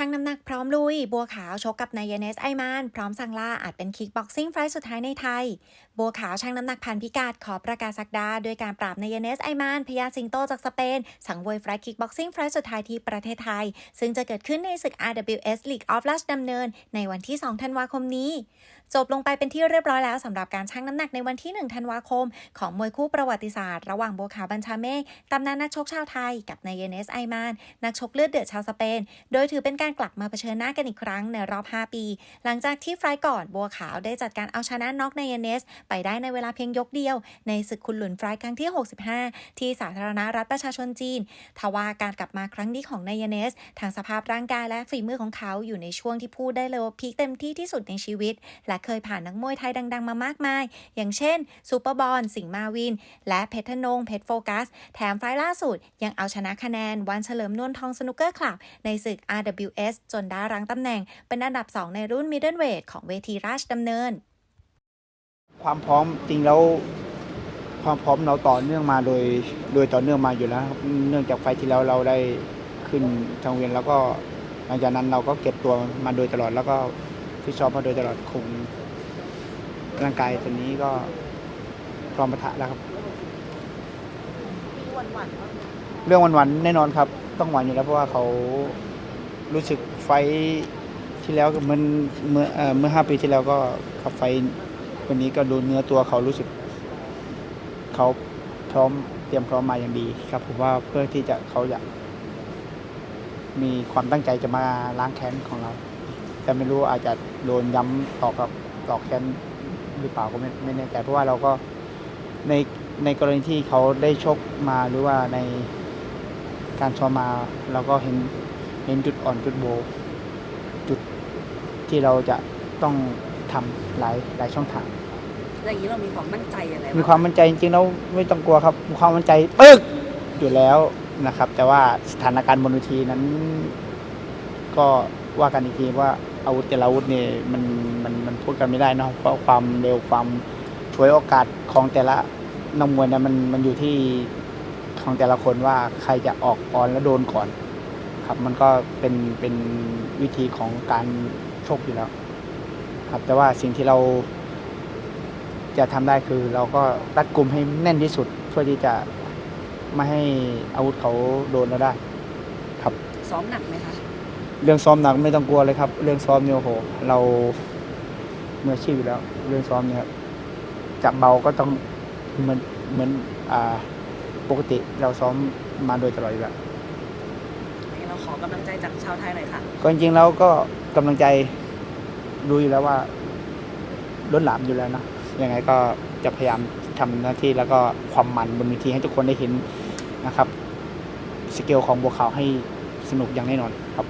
ั่งน้ำหนักพร้อมลุย บัวขาวชกกับนายเนสไอมาน พร้อมสั่งล่าอาจเป็นคิกบ็อกซิ่งไฟล์สุดท้ายในไทย บัวขาวชั่งน้ำหนักพันพิกัดขอประกาศสักดาด้วยการปราบนายเนสไอมาน พยาสิงโตจากสเปน สังเวยไฟล์คิกบ็อกซิ่งไฟล์สุดท้ายที่ประเทศไทย ซึ่งจะเกิดขึ้นในศึก RWS League of ราชดำเนิน ในวันที่ 2 ธันวาคมนี้ จบลงไปเป็นที่เรียบร้อยแล้วสำหรับการชั่งน้ำหนักในวันที่ 1 ธันวาคม ของมวยคู่ประวัติศาสตร์ ระหว่างบัวขาวบัญชาเมฆตำนานนักชกชาวไทย กับนายเนสไอมานนักชกเลือดเดือดชาวสเปน โดยถือเป็นการกลับมาเผชิญหน้ากันอีกครั้งในรอบ 5 ปี หลังจากที่ไฟล์ก่อนบัวขาวได้จัดการเอาชนะน็อกนายเนส ไปได้ในเวลาเพียงยกเดียว ในศึกคุณหลุนไฟล์ครั้งที่ 65 ที่สาธารณรัฐประชาชนจีน ทว่าการกลับมาครั้งนี้ของนายเนส ทางสภาพร่างกายและฝีมือของเขาอยู่ในช่วงที่พูดได้เลยว่าพีคเต็มที่ที่สุดในชีวิต และเคยผ่านนักมวยไทยดัง ๆ มามากมาย อย่างเช่นซูเปอร์บอลสิงห์มาวิน และเพชรธนงเพชรโฟกัส แถมไฟล์ล่าสุดยังเอาชนะคะแนนวันเฉลิมนวลทองสนุกเกอร์คลับในศึก RW RWS จนได้รั้งตำแหน่ง เป็นอันดับ 2 ในรุ่นมิดเดิลเวทของเวทีราชดำเนิน ความพร้อมจริงแล้วความพร้อมเราต่อเนื่องมาโดยโดยต่อเนื่องมาอยู่แล้วครับเนื่องจากไฟล์ที่แล้วเราได้ขึ้นทางเวียนแล้วก็หลังจากนั้นเราก็เก็บตัวมาโดยตลอดแล้วก็ฟิตซ้อมมาโดยตลอดคงร่างกายตัวนี้ก็พร้อมปะทะแล้วครับเรื่องวันๆแน่นอนครับ ต้องหวานอยู่แล้วเพราะว่าเขา รู้สึกไฟที่แล้วกับมันเมื่อเมื่อห้าปีที่แล้วก็ขับไฟวันนี้ก็ดูเนื้อตัวเขารู้สึก เขาพร้อมเตรียมพร้อมมาอย่างดีครับผมว่าเพื่อที่จะเขาอยากมีความตั้งใจจะมาล้างแค้นของเรา แต่ไม่รู้อาจจะโดนย้ำตอกับต่อแค้นหรือเปล่าก็ไม่ไม่แน่ใจเพราะว่าเราก็ในในกรณีที่เขาได้ชกมาหรือว่าในการซ้อมมาเราก็เห็น เห็นจุดอ่อนจุดโบวจุดที่เราจะต้องทำหลายหลายช่องทางแล้วอย่างนี้เรามีความมั่นใจอะไรมีความมั่นใจจริงๆแล้วไม่ต้องกลัวครับมีความมั่นใจปึ๊กอยู่แล้วนะครับ แต่ว่าสถานการณ์บนเวทีนั้น ก็ว่ากันอีกทีว่าอาวุธแต่ละอาวุธเนี่ยมันมันมันพูดกันไม่ได้เนาะเพราะความเร็วความช่วยโอกาสของแต่ละนักมวยเนี่ยมันมันอยู่ที่ของแต่ละคนว่าใครจะออกก่อนแล้วโดนก่อน ครับ มันก็เป็นเป็นวิธีของการชกอยู่แล้ว ครับแต่ว่าสิ่งที่เรา จะทำได้คือเราก็รัดกลุ่มให้แน่นที่สุดเพื่อที่จะไม่ให้อาวุธเขาโดนเราได้ ครับ ซ้อมหนักไหมคะเรื่องซ้อมหนักไม่ต้องกลัวเลยครับ เรื่องซ้อมเนี่ยโอ้โหเราเมื่ออาชีพอยู่แล้ว เรื่องซ้อมเนี่ยครับจะเบาก็ต้องเหมือนเหมือนอ่าปกติเราซ้อมมาโดยตลอดอยู่แล้ว อย่างนี้เราขอ กำลังใจจากชาวไทยหน่อยค่ะ ก็จริงๆแล้วก็กำลังใจรู้อยู่แล้วว่าล้นหลามอยู่แล้วนะยังไงก็จะพยายามทำหน้าที่แล้วก็ความมันบนเวทีให้ทุกคนได้เห็นนะครับ สเกลของบัวขาวให้สนุกอย่างแน่นอนครับ